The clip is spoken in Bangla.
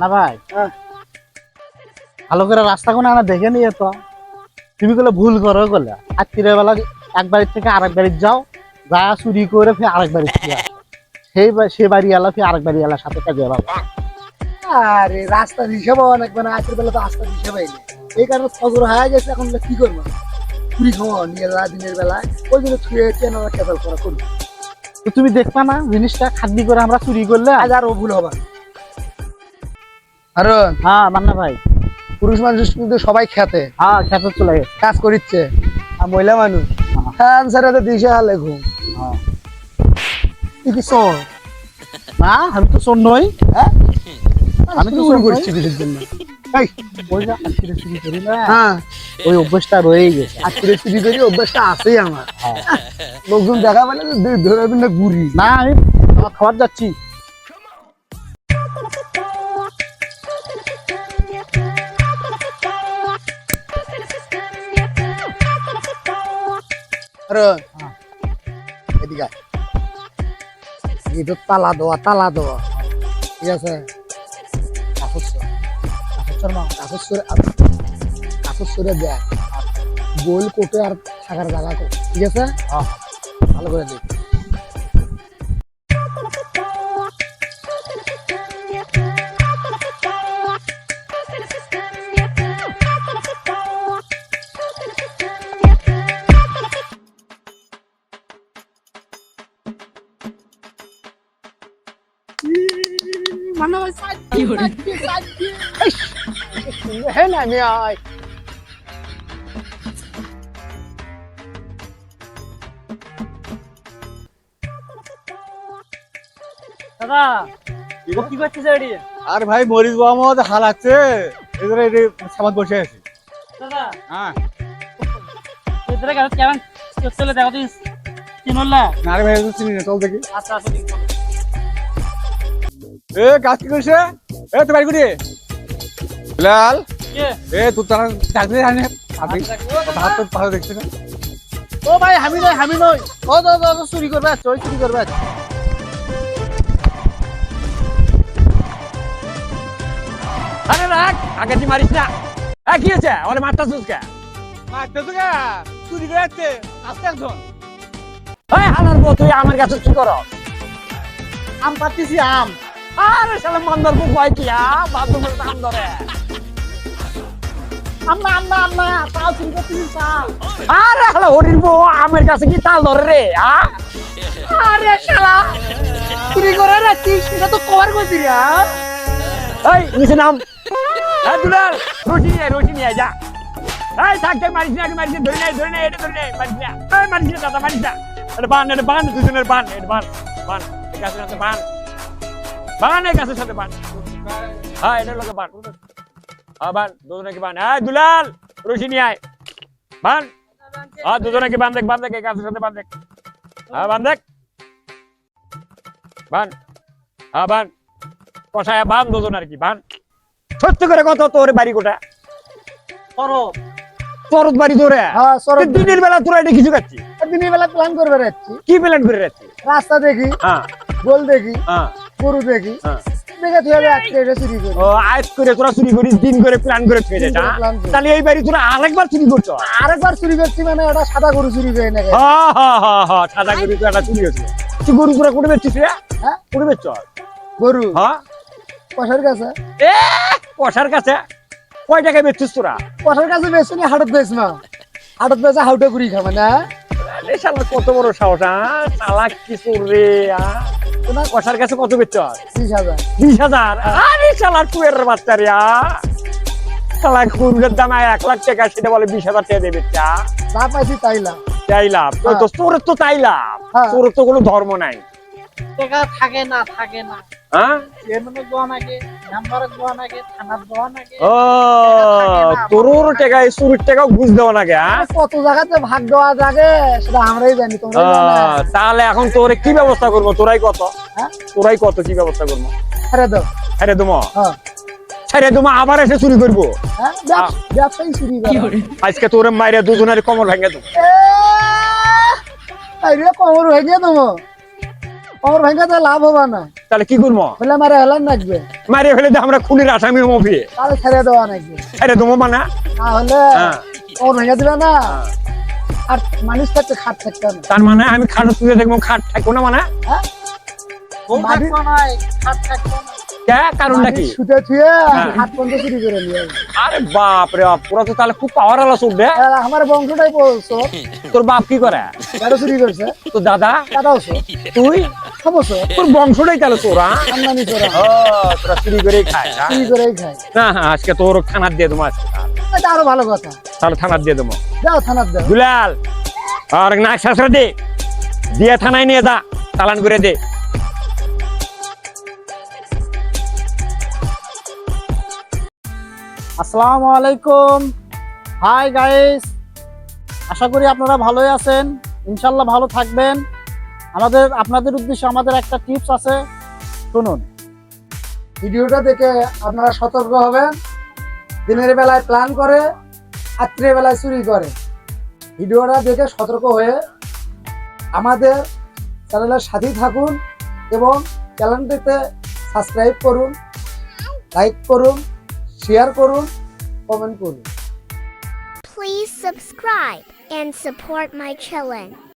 না ভাই। হ্যাঁ। ভালো করে রাস্তা কোন আনা দেখে নিয়ে তো। তুমি গুলো ভুল করো গলে আজকের বেলা এক বাড়ির থেকে আরেক বাড়ির যাও যা চুরি করে ফের আরেক বাড়ি ফিরে সেই সে বাড়ি এলা ফের আরেক বাড়ি এলার সাথে কাজে ভালো আরে রাস্তার হিসাব অনেক মানে আজকের বেলা তো রাস্তার হিসাব আইলে এই কারণে ফজর হয়ে গেছে এখন কি করব? চুরি খাওয়া নিয়ে যা দিনের বেলায়। ওই জন্য ছুঁয়ে চেন কেবল করা করব। তুমি দেখবা না জিনিসটা খাদ্যি করে আমরা চুরি করলে? আজ আর ও ভুল হবে হ্যাঁ মান্না ভাই। পুরুষ মানুষ কিন্তু সবাই খেতে হ্যাঁ খেতে চলে গেছে। কাজ করিচ্ছে। আর মহিলা মানুষ? হ্যাঁ স্যার দিশে হালে ঘুম। হ্যাঁ। তুই কি না আমি তো নই। হ্যাঁ? আমি তো করছি জন্য। ওই হ্যাঁ। অভ্যাসটা রয়েই গেছে। আজকে চুরি করি অভ্যাসটা আছেই আমার। হ্যাঁ। লোকজন দেখা পেলে ধরে- ধরে না আমি খাবার যাচ্ছি। এদিকে। এটা তালা দেওয়া তালা দেওয়া ঠিক আছে? গোল কোটে আর থাকার জায়গা ঠিক আছে। ভালো করে দেখ হ্যাঁ না আমি আয় দাদা ও কি করছিস এডি আর ভাই মরিস মোহাম্মদ হালাচ্ছে। এদের এই সামাদ বসে আছি। দাদা হ্যাঁ। এদের কেমন চলে দেখো তুই চিনলা না রে ভাই চিনি না চল দেখি। আচ্ছা আচ্ছা আছে। এ কাজ কি করছে এ তুই বাড়ি বিলাল? এ তুই তারা চাকরি জানে হাত তো ভালো দেখছি না। ও ভাই আমি নই আমি নই। ও তো তো তো চুরি করবে চুরি করবে আরে রাখ আগে তুই মারিস না। এ কি হয়েছে? ওরে মারটা মারতে তো গা চুরি করে যাচ্ছে আসতে একজন। এই হালার বউ তুই আমার কাছে কি করো? আম পাতিছি আম। আরে শালা মন্দর বুক হয় কি, আ? বাথরুমের কাম ধরে আম্মা আম্মা আম্মা তাও চুরি করতেছিস তাও আরে শালা হরির বউ, আমার কাছে কি তাল ধরে রে আরে শালা, চুরি করে রাখছিস এটা তো কভার করছি রে এই, নিচে নাম। এই দুলাল রুটি নিয়ে রুটি নিয়ে, যা। এই থাকতে মারিস না মারিস ধরে নাই ধরে নাই এটা ধরে নাই মারিস না। এই, মারিস না, দাদা, মারিস না। এটা বান এটা বান, দুজনের বান, এটা বান বান। সাথে বান। বান এই গাছের সাথে বান। হ্যাঁ এটা লোকে বান। হ্যাঁ বান দুজনে কি বান। এই দুলাল নিয়ে আয়। বান। হ্যাঁ দুজনে কি বান দেখ বান দেখ গাছের সাথে বান দেখ। হ্যাঁ বান দেখ। বান। হ্যাঁ বান। কষায় বান দুজন আর কি বান। সত্যি করে কত তোর বাড়ি কোটা করো তোর বাড়ি তোরে? হ্যাঁ সরব দিনের বেলা তোরা এটা কিছু খাচ্ছি দিনের বেলা প্ল্যান করবে যাচ্ছি কি প্ল্যান করে যাচ্ছি রাস্তা দেখি হ্যাঁ। গোল দেখি। হ্যাঁ। গরু দেখি। হ্যাঁ। চুরি চুরি আরেকবার চুরি করছ? আরেকবার চুরি করছি মানে ওটা সাদা গরু চুরি করে নাকি হ্যাঁ হ্যাঁ হ্যাঁ হ্যাঁ সাদা গরু তো একটা চুরি হয়েছে। তুই গরু তোরা কোটে বেচছিস রে? হ্যাঁ? কোটে বেচছ? গরু? হ্যাঁ কাছে। এ কাছে? কয় টাকায় বেচছিস তোরা? কাছে না হাটত বেশ না। হাটত বেচে হাউটে খাবে না। শালা কত বড় সাহস হ্যাঁ? চালাক কিছু রে হ্যাঁ? তোরা কষার কাছে কত বিশ হাজার। বিশ হাজার? আরে শালার কুয়ের বাচ্চা রে শালা কুয়ের দাম এক লাখ টাকা সেটা বলে বিশ হাজার টাকা দেবে চা পাইছি তাইলা তাই লাভ। তো- তো তোর তো তাই লাভ। হ্যাঁ। তোর তো কোনো ধর্ম নাই। টাকা থাকে না থাকে না। হ্যাঁ? টাকা ঘুষ দেওয়া নাকি হ্যাঁ? কত জায়গাতে ভাগ দেওয়া যাবে সেটা আমরাই জানি তোমরা জানো। না। আহ, তাহলে এখন তোরে কি ব্যবস্থা করব? তোরাই কত? হ্যাঁ? তোরাই কত কি ব্যবস্থা করব? ছেড়ে দুমো হ্যাঁ। ছেড়ে দুমো আবার এসে চুরি করব। হ্যাঁ? আজকে তোরে মাইরে দুজনের কমর ভেঙে দেবো। আরে কমর হয়ে গিয়ে দেবো। কোমর ভেঙে তো লাভ হবে না। তাহলে কি করব? বলে মারে হেলান নাচবে মারে ফেলে দিয়ে আমরা খুনির আসামি মফি তাহলে ছেড়ে দেওয়া নাকি ছেড়ে দেবো মানে? না হলে হ্যাঁ। ভেঙে দিবে না। আর মানুষ থাকতে খাট থাকতে হবে। তার মানে আমি খাট তুলে দেখব খাট থাকব না মানে? নাই, খাট থাকব না। কে? কারণটা কি? শুতে থুয়ে হ্যাঁ। হাত পর্যন্ত চুরি করে নিয়ে আরে বাপ রে বাপ পুরা তো তাহলে খুব পাওয়ার আলো চোখ আমার বংশটাই বলছো তোর বাপ কি করে? কারও চুরি করছে। তোর দাদা? দাদাও তুই? সমস্যা তোর বংশটাই তাহলে আমদানি ও তোরা চুরি করে খায় চুরি করেই খায়। না হ্যাঁ আজকে তোর থানার দিয়ে দেবো এটা আরও ভালো কথা। তাহলে থানার দিয়ে দেবো। যাও থানার দাও। দুলাল আর নাক দে। দিয়ে থানায় নিয়ে যা চালান করে দে। আসসালামু আলাইকুম। হাই গাইস আশা করি আপনারা ভালোই আছেন। ইনশাল্লাহ ভালো থাকবেন। আমাদের, আপনাদের উদ্দেশ্যে আমাদের একটা টিপস আছে। শুনুন। ভিডিওটা দেখে আপনারা সতর্ক হবেন। দিনের বেলায় প্ল্যান করে রাত্রের বেলায় চুরি করে। ভিডিওটা দেখে সতর্ক হয়ে আমাদের চ্যানেলের সাথেই থাকুন এবং চ্যানেলটিতে সাবস্ক্রাইব করুন লাইক করুন শেয়ার করুন। কমেন্ট করুন Please subscribe and support my channel.